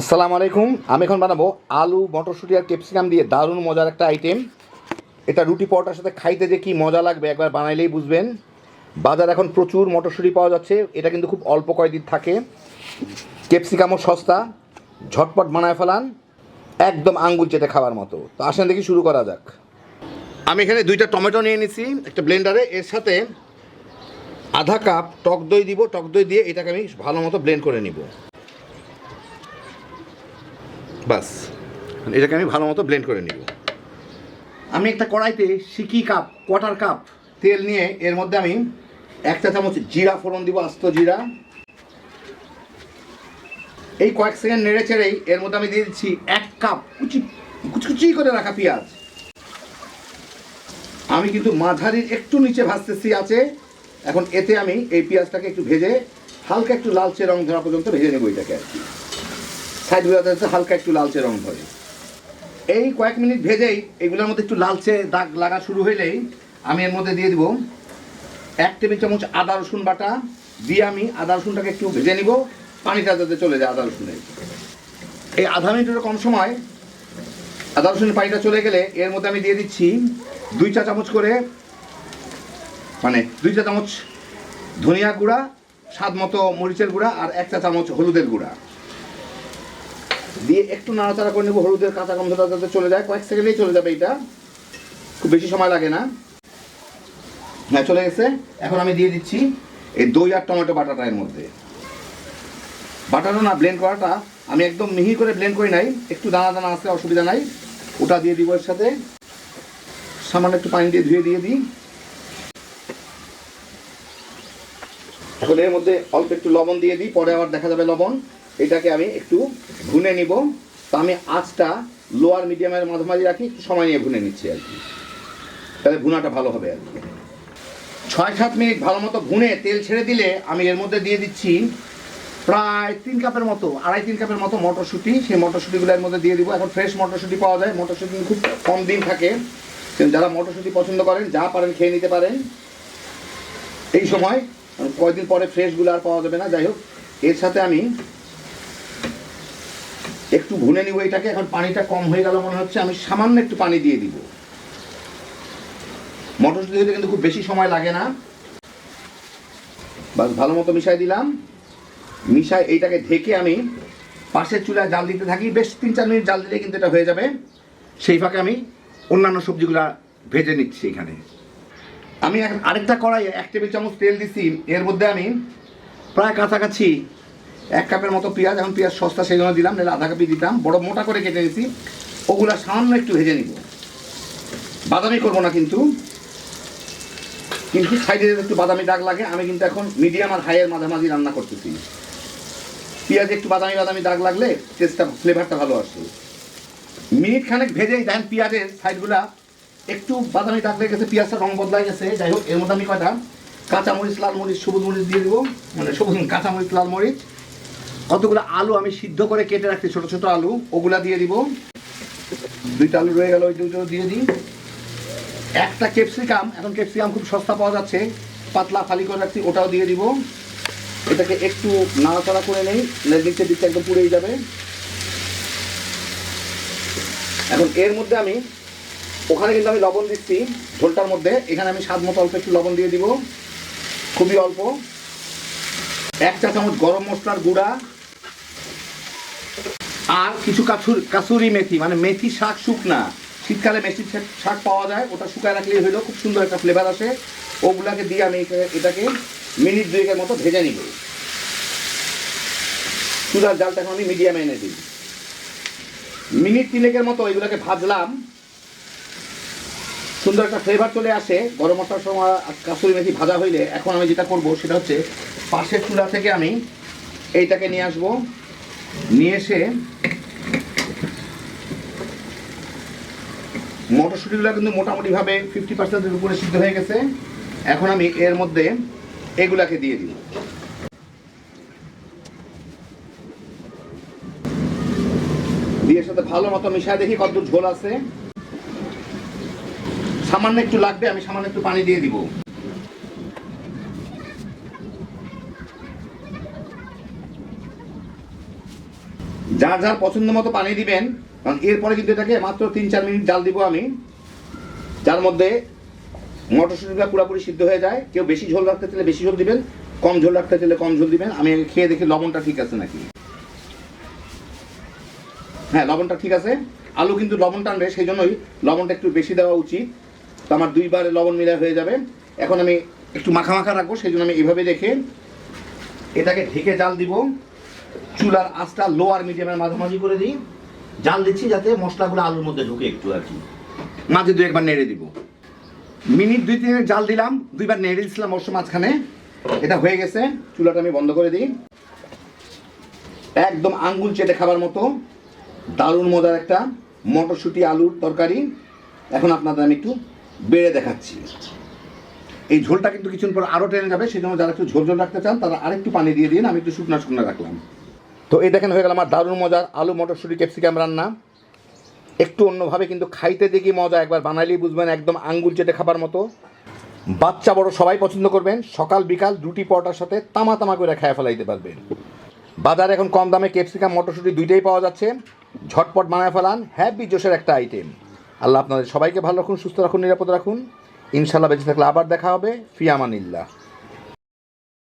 আসসালামু আলাইকুম। আমি এখন বানাবো আলু, মটরশুঁটি আর ক্যাপসিকাম দিয়ে দারুণ মজার একটা আইটেম এটা রুটি পরোটার সাথে খাইতে যে কি মজা লাগবে একবার বানাইলেই বুঝবেন। বাজার এখন প্রচুর মটরশুঁটি পাওয়া যাচ্ছে। এটা কিন্তু খুব অল্প কয়দিন থাকে। ক্যাপসিকামও সস্তা। ঝটপট বানায় ফেলান। একদম আঙ্গুল চেটে খাওয়ার মতো। তো আসেন দেখি শুরু করা যাক। আমি এখানে দুইটা টমেটো নিয়ে নিছি, একটা ব্লেন্ডারে এর সাথে আধা কাপ টক দই দিব। টক দই দিয়ে এটাকে আমি ভালো মতো ব্লেন্ড করে নিব। বাস। এটাকে আমি ভালো মতো ব্লেন্ড করে নিব। আমি একটা কড়াইতে সিকি কাপ কোয়ার্টার কাপ তেল নিয়ে এর মধ্যে আমি এক চা চামচ জিরা ফোড়ন দিব, আস্ত জিরা। এই কয়েক সেকেন্ড নেড়ে চেড়েই এর মধ্যে আমি দিয়ে দিচ্ছি এক কাপ কুচি, কুচকুচি করে রাখা পেঁয়াজ। আমি কিন্তু মাঝারির একটু নিচে ভাজতেছি আছে। এখন এতে আমি এই পেঁয়াজটাকে একটু ভেজে হালকা একটু লালচে রং ধরা পর্যন্ত ভেজে নেব এটাকে আর কি। সাইডগুলোতে হালকা একটু লালচে রং ধরে। এই কয়েক মিনিট ভেজেই এগুলোর মধ্যে একটু লালচে দাগ লাগা শুরু হইলেই আমি এর মধ্যে দিয়ে দিব এক টেবিল চামচ আদা রসুন বাটা, দিয়ে আমি আদা রসুনটাকে একটু ভেজে নিব, পানিটা যাতে চলে যায় আদা রসুনের। এই আধা মিনিটের কম সময় আদা রসুনের পানিটা চলে গেলে এর মধ্যে আমি দিয়ে দিচ্ছি দুই চা চামচ করে মানে দুই চা চামচ ধনিয়া গুঁড়া, স্বাদ মতো মরিচের গুঁড়া আর এক চা চামচ হলুদের গুঁড়া। দিয়ে একটু নাড়াচাড়া করে নেব, হলুদের কাঁচা গন্ধটা যাতে চলে যায়। কয়েক সেকেন্ডেই চলে যাবে এটা। খুব বেশি সময় লাগে না। হ্যাঁ চলে গেছে। এখন আমি দিয়ে দিচ্ছি এই দই আর টমেটো বাটাটা এর মধ্যে। বাটাটা না ব্লেন্ড করাটা। আমি একদম মিহি করে ব্লেন্ড করি নাই। একটু দানা দানা আছে, অসুবিধা নাই। ওটা দিয়ে দিব এর সাথে। সামান্য একটু পানি দিয়ে ধুয়ে দিয়ে দিই। এখন এর মধ্যে অল্প একটু লবণ দিয়ে দিই। পরে আবার দেখা যাবে লবণ। এটাকে আমি একটু ভুনে নিব। তা আমি আঁচটা লোয়ার মিডিয়ামের মাঝামাঝি রাখি, একটু সময় নিয়ে ভুনে নিচ্ছি আর কি। তাহলে ভুনাটা ভালো হবে আর কি। ছয় সাত মিনিট ভালো মতো ভুনে তেল ছেড়ে দিলে আমি এর মধ্যে দিয়ে দিচ্ছি প্রায় তিন কাপের মতো, আড়াই তিন কাপের মতো মটরশুঁটি। সেই মটরশুঁটিগুলো এর মধ্যে দিয়ে দিব। এখন ফ্রেশ মটরশুঁটি পাওয়া যায়। মটরশুঁটি খুব কম দিন থাকে। যারা মটরশুঁটি পছন্দ করেন, যা পারেন খেয়ে নিতে পারেন। এই সময় কয়েকদিন পরে ফ্রেশগুলো আর পাওয়া যাবে না। যাই হোক, এর সাথে আমি একটু ভুনে নিব এটাকে, এখন পানিটা কম হয়ে গেল মনে হচ্ছে, আমি সামান্য একটু পানি দিয়ে দিব। মটরশুঁটি দিতে কিন্তু খুব বেশি সময় লাগে না। বাস, ভালো মতো মিশাই দিলাম। মিশাই এইটাকে ঢেকে আমি পাশের চুলায় জাল দিতে থাকি। বেশ তিন চার মিনিট জাল দিলে কিন্তু এটা হয়ে যাবে। সেই ফাঁকে আমি অন্যান্য সবজিগুলা ভেজে নিচ্ছি এখানে। আমি এখন আরেকটা কড়াইয়ে এক টেবিল চামচ তেল দিছি। এর মধ্যে আমি প্রায় কাছাকাছি এক কাপের মতো পেঁয়াজ, এখন পেঁয়াজ সস্তা সেই জন্য দিলাম, নাহলে আধা কাপি দিতাম। বড় মোটা করে কেটে নিয়েছি। ওগুলা সামান্য একটু ভেজে নিব। বাদামি করব না কিন্তু। কিন্তু সাইডে একটু বাদামি দাগ লাগে, আমি কিন্তু এখন মিডিয়াম আর হাইয়ের মাঝামাঝি রান্না করতেছি। পেঁয়াজে একটু বাদামি বাদামি দাগ লাগলে টেস্টটা ফ্লেভারটা ভালো আসে। মিনিট খানেক ভেজেই দেখেন পেঁয়াজের সাইডগুলা একটু বাদামি দাগ লেগে গেছে, পেঁয়াজটা রং বদলাই গেছে। যাই হোক, এর মধ্যে আমি কয়টা? কাঁচামরিচ লাল মরিচ সবুজ মরিচ দিয়ে দেবো। মানে সবুজ, কাঁচামরিচ লাল মরিচ কতগুলো আলু আমি সিদ্ধ করে কেটে রাখছি, ছোট ছোট আলু। ওগুলা দিয়ে দিব। দুইটা আলু রয়ে গেল, ওই দুটো দিয়ে দিই। একটা ক্যাপসিকাম, এখন ক্যাপসিকাম খুব সস্তা পাওয়া যাচ্ছে। পাতলা ফালি করে রাখছি, ওটাও দিয়ে দিব। এটাকে একটু নাড়াচাড়া করে নেই নিচে দিকটা একদম পুড়েই যাবে। এখন এর মধ্যে আমি, ওখানে কিন্তু আমি লবণ দিচ্ছি ঝোলটার মধ্যে। এখানে আমি স্বাদ মতো অল্প একটু লবণ দিয়ে দিব। খুবই অল্প। এক চা চামচ গরম মশলার গুঁড়া। আর কিছু কাছুর কাসুরি মেথি মানে মেথি শাক শুকনা। শীতকালে মেথি শাক- পাওয়া যায়, ওটা শুকায় রাখলেই হইল খুব সুন্দর একটা ফ্লেভার আসে। ওগুলাকে দিয়ে আমি এটাকে মিনিট দুয়েকের মতো ভেজে নিব। চুলার জালটা এখন আমি মিডিয়ামে এনে দিই। মিনিট তিনেকের মতো এগুলোকে ভাজলাম। সুন্দর একটা ফ্লেভার চলে আসে। গরম মশলার সময় কাসুরি মেথি ভাজা হইলে এখন আমি যেটা করব, সেটা হচ্ছে পাশের চুলা থেকে আমি এইটাকে নিয়ে আসব। নিয়ে এসে মটরশুঁটিগুলো কিন্তু মোটামুটিভাবে ফিফটি পার্সেন্টের উপরে সিদ্ধ হয়ে গেছে। এখন আমি এর মধ্যে এগুলাকে দিয়ে দিব। দিয়ে সাথে ভালো মতো মিশায় দেখি কতদূর ঝোল আছে। সামান্য একটু লাগবে, আমি সামান্য একটু পানি দিয়ে দিব। যার যার পছন্দ মতো পানি দিবেন, কারণ এরপরে কিন্তু এটাকে মাত্র তিন চার মিনিট জাল দিব আমি, যার মধ্যে মটরশুঁটিটা পুরোপুরি সিদ্ধ হয়ে যায়। কেউ বেশি ঝোল রাখতে চাইলে বেশি ঝোল দিবেন, কম ঝোল রাখতে চাইলে কম ঝোল দিবেন। আমি খেয়ে দেখি লবণটা ঠিক আছে নাকি। হ্যাঁ লবণটা ঠিক আছে। আলু কিন্তু লবণ টানবে সেই জন্যই লবণটা একটু বেশি দেওয়া উচিত। তো আমার দুইবারে লবণ মিলা হয়ে যাবে। এখন আমি একটু মাখা মাখা রাখব সেই জন্য আমি এইভাবে রেখে এটাকে ঢেকে জাল দিব। চুলার আঁচটা লোয়ার মিডিয়ামের মাঝামাঝি করে দিই। জাল দিচ্ছি যাতে মশলাগুলো আলুর মধ্যে ঢুকে একটু আর কি। মাঝে দু একবার নেড়ে দিব। মিনিট দুই তিনের জাল দিলাম, দুইবার নেড়ে দিচ্ছিলাম অবশ্য মাঝখানে। এটা হয়ে গেছে, চুলাটা আমি বন্ধ করে দিই। একদম আঙ্গুল চেটে খাবার মতো। দারুণ মজার একটা মটরশুঁটি আলুর তরকারি। এখন আপনাদের আমি একটু বেড়ে দেখাচ্ছি। এই ঝোলটা কিন্তু কিছুক্ষণ পর আরও টেনে যাবে সেই জন্য যারা একটু ঝোল ঝোল রাখতে চান, তারা আরেকটু পানি দিয়ে দিন, আমি একটু শুকনা শুকনা রাখলাম। তো এই দেখেন হয়ে গেল আমার দারুণ মজার আলু মটরশুঁটি ক্যাপসিকাম রান্না। একটু অন্যভাবে কিন্তু খাইতে দেখি মজা, একবার বানালেই বুঝবেন একদম আঙ্গুল চেটে খাবার মতো। বাচ্চা বড় সবাই পছন্দ করবেন, সকাল বিকাল রুটি পরোটার সাথে তামা তামা করে খায় ফেলাইতে পারবেন। বাজারে এখন কম দামে ক্যাপসিকাম, মটরশুঁটি দুইটাই পাওয়া যাচ্ছে। ঝটপট বানায় ফেলান হ্যাপি জোশের একটা আইটেম আল্লাহ আপনাদের সবাইকে ভালো রাখুন, সুস্থ রাখুন, নিরাপদ রাখুন। ইনশাল্লাহ বেঁচে থাকলে আবার দেখা হবে। ফিয়ামানিল্লাহ।